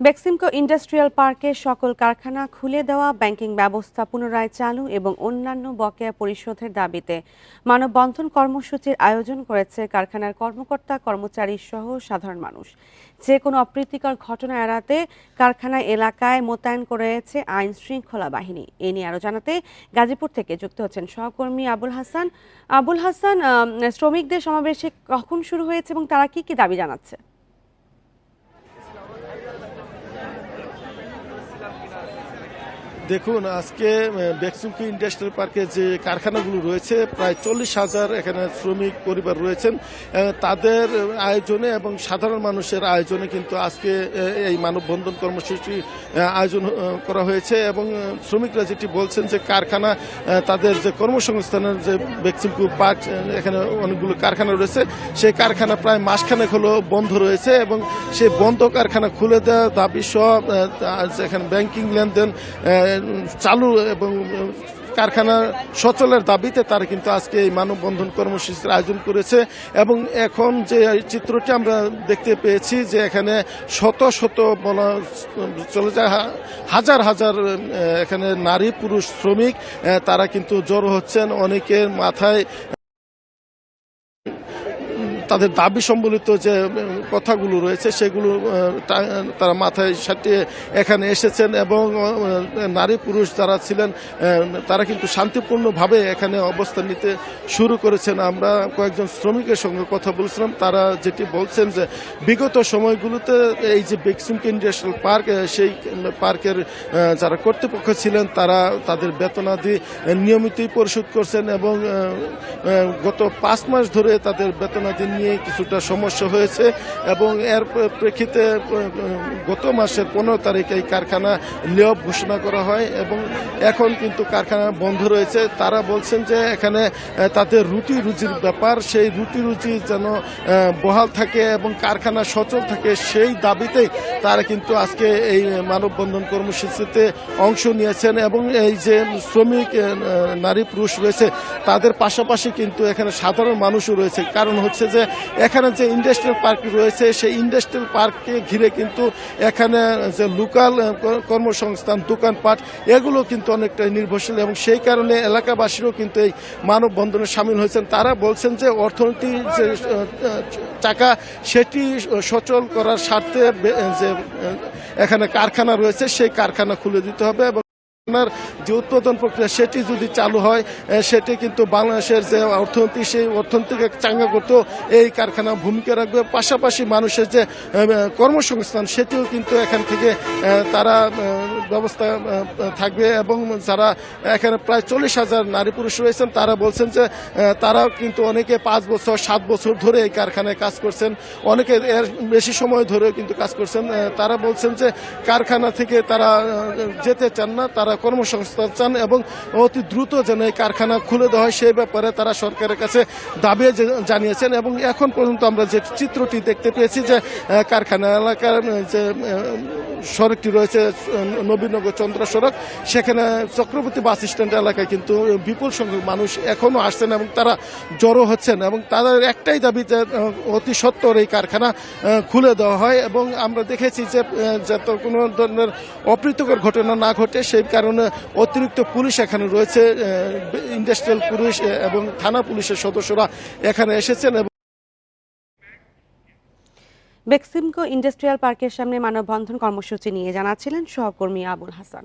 Beximco industrial পার্কে সকল কারখানা খুলে দেওয়া, ব্যাংকিং ব্যবস্থা পুনরায় চালু এবং অন্যান্য বকেয়া পরিশোধের দাবিতে মানববন্ধন কর্মসূচির আয়োজন করেছে কারখানার কর্মকর্তা, কর্মচারী সহ সাধারণ মানুষ। যে কোনো অপ্রীতিকর ঘটনা এড়াতে কারখানা এলাকায় মোতায়েন করেছে আইন শৃঙ্খলা বাহিনী। এ নিয়ে আরও জানাতে গাজীপুর থেকে যুক্ত হচ্ছেন সহকর্মী আবুল হাসান। আবুল হাসান শ্রমিকদের সমাবেশে কখন শুরু হয়েছে এবং তারা কি কি দাবি জানাচ্ছে? দেখুন, আজকে বেক্সুমকি ইন্ডাস্ট্রিয়াল পার্কে যে কারখানাগুলো রয়েছে, প্রায় চল্লিশ হাজার এখানে শ্রমিক পরিবার রয়েছেন। তাদের আয়োজনে এবং সাধারণ মানুষের আয়োজনে কিন্তু আজকে এই মানববন্ধন কর্মসূচি আয়োজন করা হয়েছে এবং শ্রমিকরা যেটি বলছেন যে কারখানা তাদের যে কর্মসংস্থানের যে বেক্সিমকু পার্ক এখানে অনেকগুলো কারখানা রয়েছে। সেই কারখানা প্রায় মাসখানেক হলো বন্ধ রয়েছে এবং সেই বন্ধ কারখানা খুলে দেওয়া দাবি সহ এখানে ব্যাংকিং লেনদেন চালু এবং কারখানা সচলের দাবিতে তারা কিন্তু আজকে এই মানববন্ধন কর্মসূচির আয়োজন করেছে এবং এখন যে চিত্রটি আমরা দেখতে পেয়েছি যে এখানে শত শত বলা চলে যায় হাজার হাজার এখানে নারী, পুরুষ, শ্রমিক তারা কিন্তু জড়ো হচ্ছেন। অনেকের মাথায় তাদের দাবি সম্বলিত যে কথাগুলো রয়েছে, সেগুলো তারা মাথায় সাটিয়ে এখানে এসেছেন এবং নারী পুরুষ যারা ছিলেন তারা কিন্তু শান্তিপূর্ণভাবে এখানে অবস্থান নিতে শুরু করেছেন। আমরা কয়েকজন শ্রমিকের সঙ্গে কথা বলছিলাম। তারা যেটি বলছেন যে, বিগত সময়গুলোতে এই যে বেক্সিম ইন্ডাস্ট্রিয়াল পার্ক সেই পার্কের যারা কর্তৃপক্ষ ছিলেন, তারা তাদের বেতনাদি নিয়মিতই পরিশোধ করছেন এবং গত পাঁচ মাস ধরে তাদের বেতনাদি নিয়ে কিছুটা সমস্যা হয়েছে এবং এর প্রেক্ষিতে গত মাসের পনেরো তারিখে এই কারখানা লেঅফ ঘোষণা করা হয় এবং এখন কিন্তু কারখানা বন্ধ রয়েছে। তারা বলছেন যে এখানে তাদের রুটি রুজির ব্যাপার, সেই রুটি রুজি যেন বহাল থাকে এবং কারখানা সচল থাকে সেই দাবিতেই তারা কিন্তু আজকে এই মানববন্ধন কর্মসূচিতে অংশ নিয়েছেন এবং এই যে শ্রমিক নারী পুরুষ রয়েছে, তাদের পাশাপাশি কিন্তু এখানে সাধারণ মানুষও রয়েছে। কারণ হচ্ছে যে এখানে যে ইন্ডাস্ট্রিয়াল পার্ক রয়েছে, সেই ইন্ডাস্ট্রিয়াল পার্ককে ঘিরে কিন্তু এখানে যে লোকাল কর্মসংস্থান, দোকানপাট, এগুলো কিন্তু অনেকটা নির্ভরশীল এবং সেই কারণে এলাকাবাসীরও কিন্তু এই মানববন্ধনে সামিল হয়েছেন। তারা বলছেন যে অর্থনীতি যে চাকা, সেটি সচল করার স্বার্থে যে এখানে কারখানা রয়েছে, সেই কারখানা খুলে দিতে হবে কারখানার যে উৎপাদন প্রক্রিয়া সেটি যদি চালু হয় সেটি কিন্তু বাংলাদেশের যে অর্থনীতি, সেই অর্থনীতিকে চাঙ্গা করতেও এই কারখানা ভূমিকা রাখবে। পাশাপাশি মানুষের যে কর্মসংস্থান, সেটিও কিন্তু এখান থেকে তারা ব্যবস্থা থাকবে এবং যারা এখানে প্রায় চল্লিশ হাজার নারী পুরুষ রয়েছেন, তারা বলছেন যে তারাও কিন্তু অনেকে পাঁচ বছর, সাত বছর ধরে এই কারখানায় কাজ করছেন। অনেকে এর বেশি সময় ধরেও কিন্তু কাজ করছেন। তারা বলছেন যে, কারখানা থেকে তারা যেতে চান না, তারা কর্মসংস্থান চান এবং অতি দ্রুত যেন এই কারখানা খুলে দেওয়া হয়, সেই ব্যাপারে তারা সরকারের কাছে দাবি জানিয়েছেন এবং এখন পর্যন্ত আমরা যে চিত্রটি দেখতে পেয়েছি যে কারখানা এলাকার যে সড়কটি রয়েছে নবীনগর চন্দ্র সড়ক, সেখানে চক্রবর্তী বাস স্ট্যান্ড এলাকায় কিন্তু বিপুল সংখ্যক মানুষ এখনও আসছেন এবং তারা জড়ো হচ্ছেন এবং তাদের একটাই দাবি যে অতি সত্বর এই কারখানা খুলে দেওয়া হয় এবং আমরা দেখেছি যে যাতে কোনো ধরনের অপ্রীতকর ঘটনা না ঘটে, সেই কারণে অতিরিক্ত পুলিশ এখানে রয়েছে ইন্ডাস্ট্রিয়াল পুলিশ এবং থানা পুলিশের সদস্যরা এখানে এসেছেন এবং বেক্সিমকো ইন্ডাস্ট্রিয়াল পার্কের সামনে মানববন্ধন কর্মসূচি নিয়ে জানাচ্ছিলেন সহকর্মী আবুল হাসান।